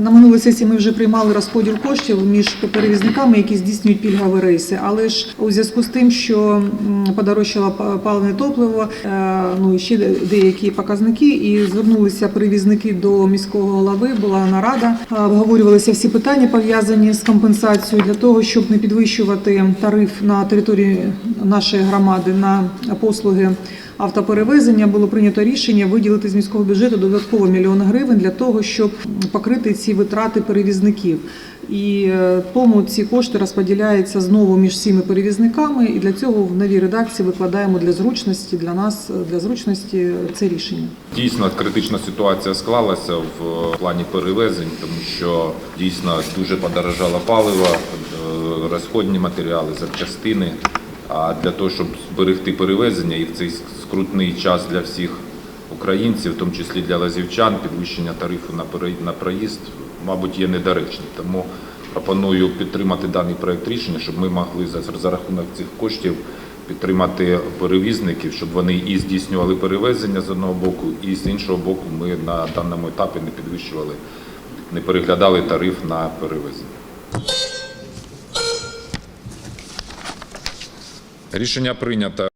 На минулій сесії ми вже приймали розподіл коштів між перевізниками, які здійснюють пільгові рейси. Але ж у зв'язку з тим, що подорожчало паливне топливо, е, ну ще деякі показники, і звернулися перевізники до міського голови. Була нарада, е, обговорювалися всі питання пов'язані з компенсацією для того, щоб не підвищувати тариф на території нашої громади на послуги автоперевезення було прийнято рішення виділити з міського бюджету додатково мільйон гривень для того, щоб покрити ці витрати перевізників. І е, тому ці кошти розподіляються знову між всіми перевізниками, і для цього в новій редакції викладаємо для зручності для нас е, для зручності це рішення. Дійсно, критична ситуація склалася в плані перевезень, тому що дійсно дуже подорожало паливо, е, розходні матеріали, запчастини. А для того, щоб зберегти перевезення і в цей скрутний час для всіх українців, в тому числі для лазівчан, підвищення тарифу на проїзд, мабуть, є недоречним. Тому пропоную підтримати даний проект рішення, щоб ми могли за рахунок цих коштів підтримати перевізників, щоб вони і здійснювали перевезення з одного боку, і з іншого боку, ми на даному етапі не підвищували, не переглядали тариф на перевезення. Рішення прийнято.